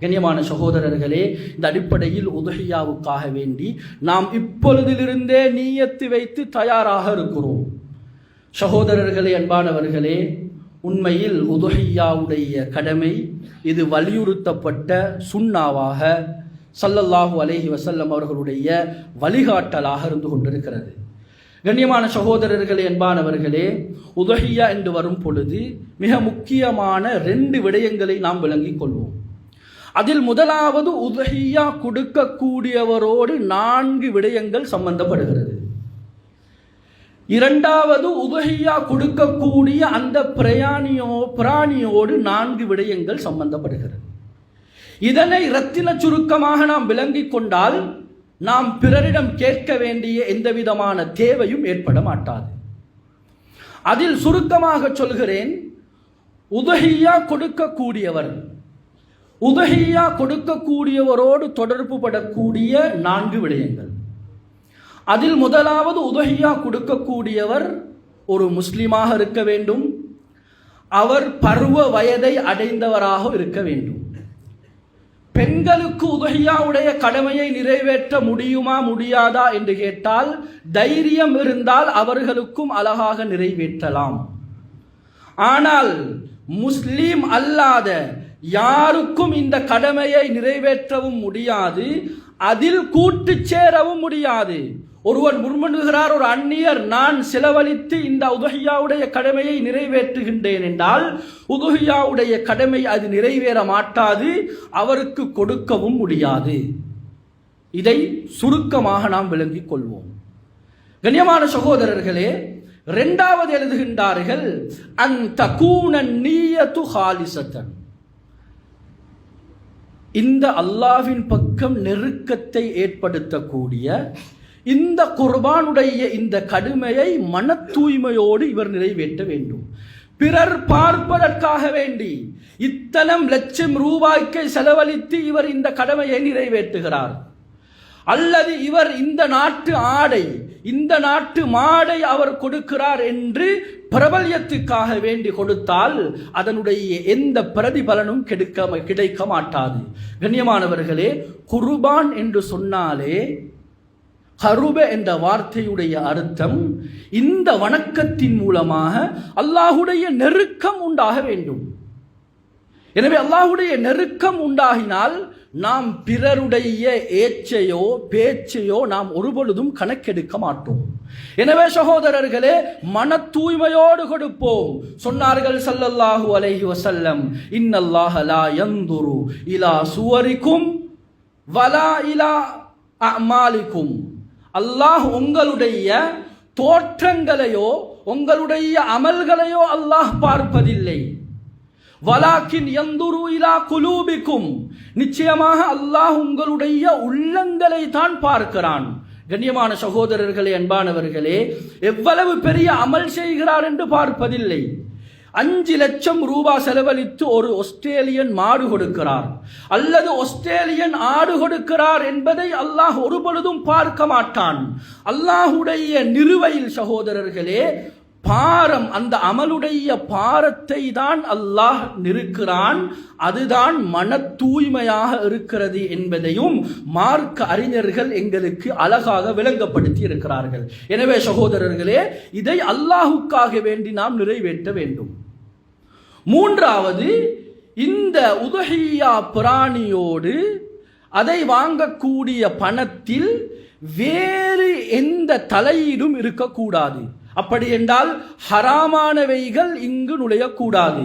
கண்ணியமான சகோதரர்களே இந்த அடிப்படையில் உதகையாவுக்காக வேண்டி நாம் இப்பொழுதிலிருந்தே நீயத்து வைத்து தயாராக இருக்கிறோம். சகோதரர்களே அன்பானவர்களே உண்மையில் உதகையாவுடைய கடமை இது வலியுறுத்தப்பட்ட சுண்ணாவாக சல்லல்லாஹு அலைஹி வசல்லம் அவர்களுடைய வழிகாட்டலாக இருந்து கொண்டிருக்கிறது. கண்ணியமான சகோதரர்களே என்பானவர்களே உதஹியா என்று வரும் பொழுது மிக முக்கியமான ரெண்டு விடயங்களை நாம் விளங்கிக் கொள்வோம். அதில் முதலாவது உதகியா கொடுக்கக்கூடியவரோடு நான்கு விடயங்கள் சம்பந்தப்படுகிறது. இரண்டாவது உதகியா கொடுக்கக்கூடிய அந்த பிரயாணியோ பிராணியோடு நான்கு விடயங்கள் சம்பந்தப்படுகிறது. இதனை இரத்தின சுருக்கமாக நாம் விளங்கிக் கொண்டால் நாம் பிறரிடம் கேட்க வேண்டிய எந்த விதமான தேவையும் ஏற்பட மாட்டாது. அதில் சுருக்கமாக சொல்கிறேன் உதகியா கொடுக்கக்கூடியவர் உதகையா கொடுக்கக்கூடியவரோடு தொடர்பு படக்கூடிய நான்கு விடயங்கள். அதில் முதலாவது உதகையா கொடுக்கக்கூடியவர் ஒரு முஸ்லீமாக இருக்க வேண்டும். அவர் பருவ வயதை அடைந்தவராக இருக்க வேண்டும். பெண்களுக்கு உதகையாவுடைய கடமையை நிறைவேற்ற முடியுமா முடியாதா என்று கேட்டால் தைரியம் இருந்தால் அவர்களுக்கும் அழகாக நிறைவேற்றலாம். ஆனால் முஸ்லீம் அல்லாத யாருக்கும் இந்த கடமையை நிறைவேற்றவும் முடியாது அதில் கூட்டு சேரவும் முடியாது. ஒருவர் முன்மணுகிறார் ஒரு அந்நியர் நான் செலவழித்து இந்த உதகியாவுடைய கடமையை நிறைவேற்றுகின்றேன் என்றால் உதகியாவுடைய கடமை அது நிறைவேற மாட்டாது அவருக்கு கொடுக்கவும் முடியாது. இதை சுருக்கமாக நாம் விளங்கிக் கொள்வோம். கண்ணியமான சகோதரர்களே இரண்டாவது எழுதுகின்றார்கள் அந்த கூணன் நீயத்து ஹாலிசத்தன். இந்த அல்லாவின் பக்கம் நெருக்கத்தை ஏற்படுத்தக்கூடிய இந்த குர்பானுடைய இந்த கடுமையை மன தூய்மையோடு இவர் நிறைவேற்ற வேண்டும். பிறர் பார்ப்பதற்காக வேண்டி இத்தனம் லட்சம் ரூபாய்க்கு செலவழித்து இவர் இந்த கடமையை நிறைவேற்றுகிறார். அல்லது இவர் இந்த நாட்டு ஆடை இந்த நாட்டு மாடை அவர் கொடுக்கிறார் என்று பிரபல்யத்துக்காக வேண்டி கொடுத்தால் அதனுடைய எந்த பிரதிபலனும் கெடுக்க கிடைக்க மாட்டாது. கண்ணியமானவர்களே குர்பான் என்று சொன்னாலே ஹருப என்ற வார்த்தையுடைய அர்த்தம் இந்த வணக்கத்தின் மூலமாக அல்லாஹுடைய நெருக்கம் உண்டாக வேண்டும். எனவே அல்லாஹுடைய நெருக்கம் உண்டாகினால் நாம் பிறருடைய ஏச்சையோ பேச்சையோ நாம் ஒருபொழுதும் கணக்கெடுக்க மாட்டோம். எனவே சகோதரர்களே மன தூய்மையோடு கொடுப்போம். சொன்னார்கள் சல்லல்லாஹு அலைஹி வசல்லம் இன்னல்லாஹ லா யந்துரு இலா சுவரிக்கும் வலா இலா அமாலிக்கும். அல்லாஹ் உங்களுடைய தோற்றங்களையோ உங்களுடைய அமல்களையோ அல்லாஹ் பார்ப்பதில்லை. வலாக்கின் எந்துரு இலா குலூபிக்கும். நிச்சயமாக அல்லாஹ் உங்களுடைய உள்ளங்களை தான் பார்க்கிறான். கண்ணியமான சகோதரர்களே அன்பானவர்களே எவ்வளவு பெரிய அமல் செய்கிறார் என்று பார்ப்பதில்லை. அஞ்சு லட்சம் ரூபாய் செலவழித்து ஒரு ஆஸ்திரேலியன் மாடு கொடுக்கிறார். அல்லது ஆஸ்திரேலியன் ஆடு கொடுக்கிறார் என்பதை அல்லாஹ் ஒரு பொழுதும் பார்க்க மாட்டான். அல்லாஹுடைய நிறுவையில் சகோதரர்களே பாரம் அந்த அமலுடைய பாரத்தை தான் அல்லாஹ் நிற்கிறான் அதுதான் மன தூய்மையாக இருக்கிறது என்பதையும் மார்க்க அறிஞர்கள் எங்களுக்கு அழகாக விளங்கப்படுத்தி இருக்கிறார்கள். எனவே சகோதரர்களே இதை அல்லாஹுக்காக வேண்டி நாம் நிறைவேற்ற வேண்டும். மூன்றாவது இந்த உதஹியா பிராணியோடு அதை வாங்கக்கூடிய பணத்தில் வேறு எந்த தலையீடும் இருக்கக்கூடாது. அப்படி என்றால் ஹராமானவைகள் இங்கு நுழையக்கூடாது.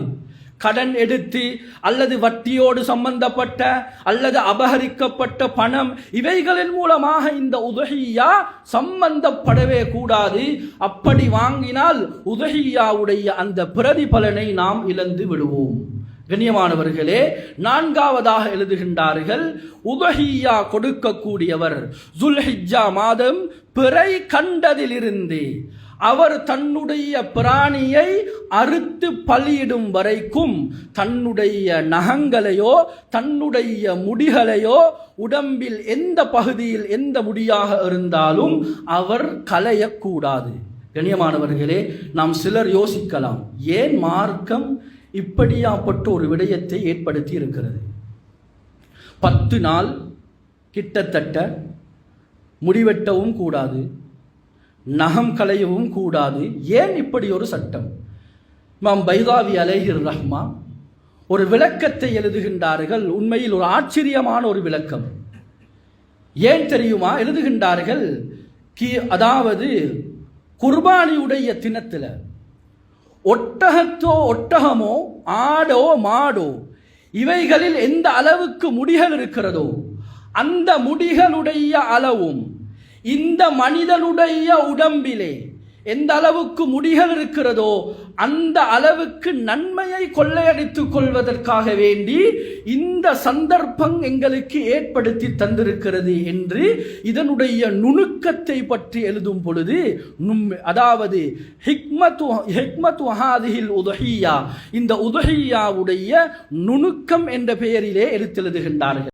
கடன் எடுத்து அல்லது வட்டியோடு சம்பந்தப்பட்ட அல்லது அபகரிக்கப்பட்ட பணம் இவைகளின் மூலமாக இந்த உதகியா சம்பந்தப்படவே கூடாது. அப்படி வாங்கினால் உதகியாவுடைய அந்த பிரதிபலனை நாம் இழந்து விடுவோம். கண்ணியமானவர்களே நான்காவதாக எழுதுகின்றார்கள் உதஹியா கொடுக்கக்கூடியவர் ஜுல்ஹிஜா மாதம் பிறை கண்டதிலிருந்து அவர் தன்னுடைய பிராணியை அறுத்து பலியிடும் வரைக்கும் தன்னுடைய நகங்களையோ தன்னுடைய முடிகளையோ உடம்பில் எந்த பகுதியில் எந்த முடியாக இருந்தாலும் அவர் களையக்கூடாது. கண்ணியமானவர்களே நாம் சிலர் யோசிக்கலாம் ஏன் மார்க்கம் இப்படியாப்பட்ட ஒரு விடயத்தை ஏற்படுத்தி இருக்கிறது? பத்து நாள் கிட்டத்தட்ட முடிவெட்டவும் கூடாது. நகம் களையவும் கூடாது. ஏன் இப்படி ஒரு சட்டம்? மாம் பைதாவி அலேஹிர் ரஹ்மா ஒரு விளக்கத்தை எழுதுகின்றார்கள். உண்மையில் ஒரு ஆச்சரியமான ஒரு விளக்கம். ஏன் தெரியுமா? எழுதுகின்றார்கள் கி அதாவது குர்பானியுடைய தினத்தில் ஒட்டகத்தோ ஒட்டகமோ ஆடோ மாடோ இவைகளில் எந்த அளவுக்கு முடிகள் இருக்கிறதோ அந்த முடிகளுடைய அளவும் இந்த மனிதனுடைய உடம்பிலே எந்த அளவுக்கு முடிகள் இருக்கிறதோ அந்த அளவுக்கு நன்மையை கொள்ளையடித்துக் கொள்வதற்காக வேண்டி இந்த சந்தர்ப்பம் எங்களுக்கு ஏற்படுத்தி தந்திருக்கிறது என்று இதனுடைய நுணுக்கத்தை பற்றி எழுதும் பொழுது அதாவது ஹிக்மத்து ஹிக்மத்து ஹாதிஹில் உதஹியா இந்த உதஹியாவுடைய நுணுக்கம் என்ற பெயரிலே எடுத்தெழுதுகின்றார்கள்